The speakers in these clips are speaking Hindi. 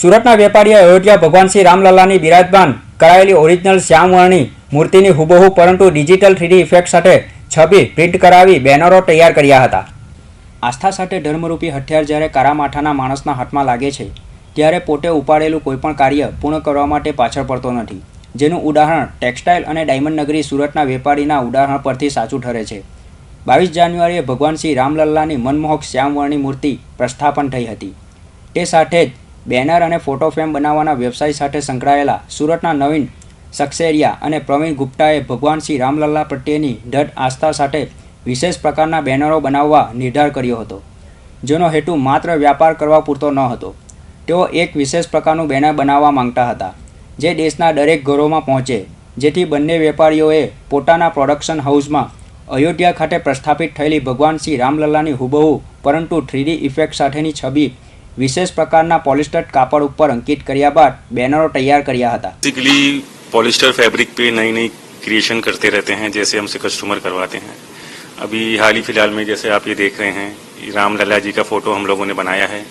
સુરતના વેપારીએ અયોધ્યા ભગવાન શ્રી રામલલ્લાની બિરાજમાન કરાયેલી ઓરિજિનલ શ્યામવર્ણી મૂર્તિની હુબહુ પરંતુ ડિજિટલ થ્રીડી ઇફેક્ટ સાથે છબી પ્રિન્ટ કરાવી બેનરો તૈયાર કર્યા હતા. આસ્થા સાથે ધર્મરૂપી હથિયાર જ્યારે કારામાઠાના માણસના હાથમાં લાગે છે, ત્યારે પોતે ઉપાડેલું કોઈપણ કાર્ય પૂર્ણ કરવા માટે પાછળ પડતો નથી. જેનું ઉદાહરણ ટેક્સટાઇલ અને ડાયમંડ નગરી સુરતના વેપારીના ઉદાહરણ પરથી સાચું ઠરે છે. બાવીસ જાન્યુઆરીએ ભગવાન શ્રી રામલલ્લાની મનમોહક શ્યામવર્ણી મૂર્તિ પ્રસ્થાપન થઈ હતી. તે સાથે જ બેનર અને ફોટો ફ્રેમ બનાવવાના વ્યવસાય સાથે સંકળાયેલા સુરતના નવીન સક્સેરિયા અને પ્રવીણ ગુપ્તાએ ભગવાન શ્રી રામલલ્લા પ્રત્યેની દઢ આસ્થા સાથે વિશેષ પ્રકારના બેનરો બનાવવા નિર્ધાર કર્યો હતો, જેનો હેતુ માત્ર વ્યાપાર કરવા પૂરતો ન હતો. તેઓ એક વિશેષ પ્રકારનું બેનર બનાવવા માંગતા હતા, જે દેશના દરેક ઘરોમાં પહોંચે, જેથી બંને વેપારીઓએ પોતાના પ્રોડક્શન હાઉસમાં અયોધ્યા ખાતે પ્રસ્થાપિત થયેલી ભગવાન શ્રી રામલલ્લાની હુબહુ, પરંતુ થ્રીડી ઇફેક્ટ સાથેની છબી વિશેષ પ્રકારના પોલિસ્ટર કાપડ ઉપર અંકિત કર્યા બાદ બેનરો તૈયાર કર્યા હતા बेसिकली पॉलिस्टर फैब्रिक पे नई नई क्रिएशन करते रहते हैं जैसे हमसे कस्टमर करवाते हैं अभी हाल ही फिलहाल में जैसे आप ये देख रहे हैं ये राम लला जी का फोटो हम लोगों ने बनाया है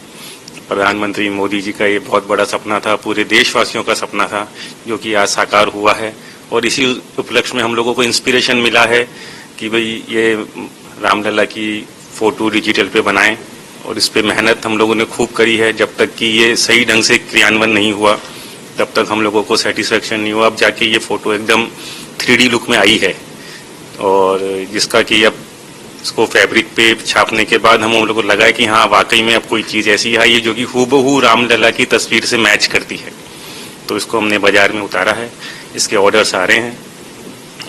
प्रधानमंत्री मोदी जी का ये बहुत बड़ा सपना था पूरे देशवासियों का सपना था जो कि आज साकार हुआ है और इसी उपलक्ष्य में हम लोगों को इंस्पिरेशन मिला है कि भाई ये रामलला की फोटो डिजिटल पे बनाएं और इस पर मेहनत हम लोगों ने खूब करी है। जब तक कि ये सही ढंग से क्रियान्वयन नहीं हुआ, तब तक हम लोगों को सेटिस्फेक्शन नहीं हुआ। अब जाके ये फ़ोटो एकदम थ्री लुक में आई है। और जिसका कि अब इसको फैब्रिक पे छापने के बाद हम लोगों को लगा कि हाँ वाकई में अब कोई चीज़ ऐसी आई है जो कि हूबहू रामलला की तस्वीर से मैच करती है। तो इसको हमने बाज़ार में उतारा है। इसके ऑर्डर्स आ रहे हैं।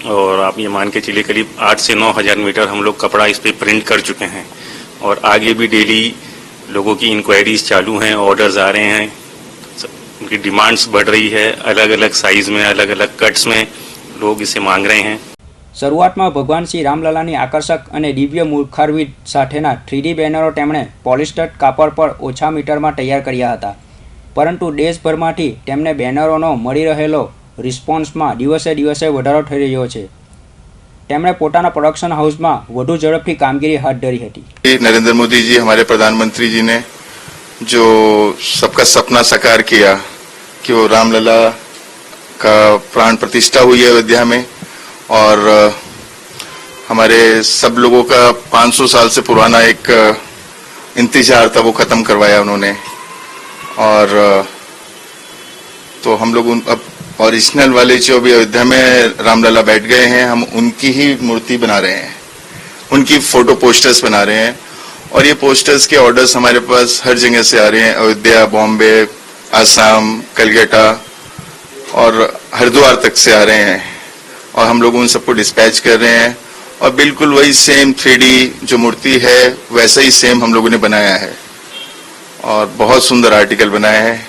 और आप ये मान के चलिए, करीब आठ से नौ हज़ार मीटर हम लोग कपड़ा इस पे प्रिंट कर चुके हैं। और आगे भी डेली लोगों की इंक्वायरीज चालू हैं ऑर्डर्स आ रहे हैं उनकी डिमांड्स बढ़ रही है अलग अलग साइज में अलग अलग कट्स में लोग इसे मांग रहे हैं શરૂઆતમાં ભગવાન શ્રી રામલલાની આકર્ષક અને દિવ્ય મુખારવિદ સાથેના થ્રીડી બેનરો તેમણે પોલિસ્ટર કાપડ પર ઓછા મીટરમાં તૈયાર કર્યા હતા પરંતુ દેશભરમાંથી તેમને બેનરોનો મળી રહેલો રિસ્પોન્સમાં દિવસે દિવસે વધારો થઈ રહ્યો છે તેમણે પોતાના પ્રોડક્શન હાઉસમાં વધુ ઝડપથી કામગીરી હાથ ધરી હતી नरेंद्र मोदी जी हमारे प्रधानमंत्री जी ने जो सबका सपना साकार किया कि वो रामलला का प्राण प्रतिष्ठा हुई है अयोध्या में और अ, हमारे सब लोगों का 500 साल से पुराना एक अ, इंतजार था वो खत्म करवाया उन्होंने और अ, तो हम लोग उन अब ओरिजिनल वाले जो अभी अयोध्या में रामलला बैठ गए हैं, हम उनकी ही मूर्ति बना रहे हैं। उनकी फ़ोटो पोस्टर्स बना रहे हैं। और ये पोस्टर्स के ऑर्डर्स हमारे पास हर जगह से आ रहे हैं। अयोध्या, बॉम्बे, आसाम, कलकत्ता और हरिद्वार तक से आ रहे हैं। और हम लोग उन सबको डिस्पैच कर रहे हैं। और बिल्कुल वही सेम थ्री जो मूर्ति है, वैसा ही सेम हम लोगों ने बनाया है। और बहुत सुंदर आर्टिकल बनाया है।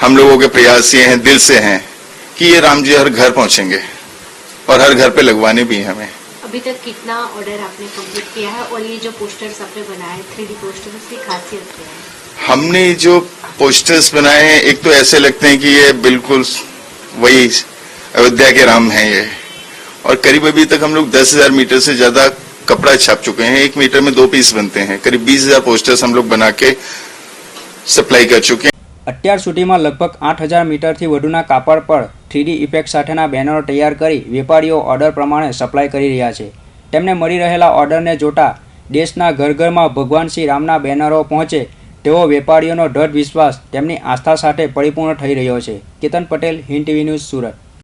हम लोगों के प्रयास ये हैं, दिल से हैं। कि ये राम जी हर घर पहुँचेंगे और हर घर पे लगवाने भी हैं हमें। अभी तक कितना ऑर्डर आपने कंप्लीट किया है और ये जो पोस्टर्स आपने बनाए थ्री डी पोस्टर उसकी खासियत क्या है? हमने जो पोस्टर्स बनाए हैं एक तो ऐसे लगते हैं कि ये बिल्कुल वही अयोध्या के राम हैं ये। और करीब अभी तक हम लोग दस हज़ार मीटर से ज़्यादा कपड़ा छाप चुके हैं। एक मीटर में दो पीस बनते हैं। करीब बीस हज़ार पोस्टर्स हम लोग बना के सप्लाई कर चुके हैं। અત્યાર સુધીમાં લગભગ આઠ હજાર મીટરથી વધુના કાપડ પર થ્રીડી ઇફેક્ટ સાથેના બેનરો તૈયાર કરી વેપારીઓ ઓર્ડર પ્રમાણે સપ્લાય કરી રહ્યા છે. તેમને મળી રહેલા ઓર્ડરને જોતા દેશના ઘર ઘરમાં ભગવાન શ્રી રામના બેનરો પહોંચે તેવો વેપારીઓનો દૃઢ વિશ્વાસ તેમની આસ્થા સાથે પરિપૂર્ણ થઈ રહ્યો છે. Ketan Patel, Hind TV news Surat.